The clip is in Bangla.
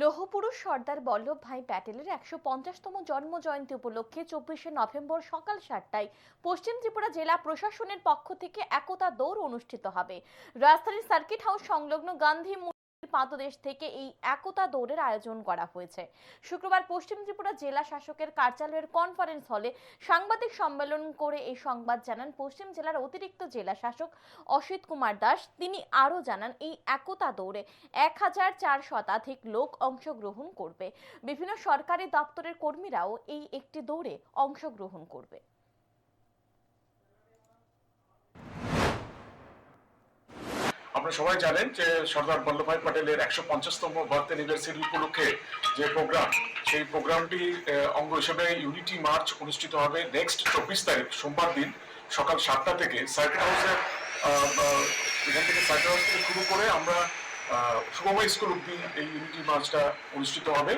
লৌহপুরুষ সর্দার বল্লভ ভাই প্যাটেলের একশো পঞ্চাশতম জন্ম জয়ন্তী উপলক্ষে চব্বিশে নভেম্বর সকাল সাতটায় পশ্চিম ত্রিপুরা জেলা প্রশাসনের পক্ষ থেকে একতা দৌড় অনুষ্ঠিত হবে। রাজধানীর সার্কিট হাউস সংলগ্ন গান্ধী পাদদেশ থেকে এই একতা দৌড়ের আয়োজন করা হয়েছে। শুক্রবার পশ্চিম ত্রিপুরা জেলা শাসকের কার্যালয়ের কনফারেন্স হলে সাংবাদিক সম্মেলন করে এই সংবাদ জানান পশ্চিম জেলার অতিরিক্ত জেলা শাসক অসিত কুমার দাস। তিনি আরও জানান, এই একতা দৌড়ে এক হাজার চার শতাধিক লোক অংশগ্রহণ করবে। বিভিন্ন সরকারি দপ্তরের কর্মীরাও এই একটি দৌড়ে অংশগ্রহণ করবে। আপনারা সবাই জানেন যে সর্দার বল্লভভাই পটেলের একশো পঞ্চাশতম বার্থ অ্যানিভার্সারি উপলক্ষে যে প্রোগ্রাম সেই প্রোগ্রামটি অঙ্গ হিসেবে ইউনিটি মার্চ অনুষ্ঠিত হবে নেক্সট চব্বিশ তারিখ, সোমবার দিন সকাল সাতটা থেকে। সার্কিট হাউসে এখান থেকে সার্কিট হাউস থেকে শুরু করে আমরা শুভময় স্কুল অব্দি এই ইউনিটি মার্চটা অনুষ্ঠিত হবে।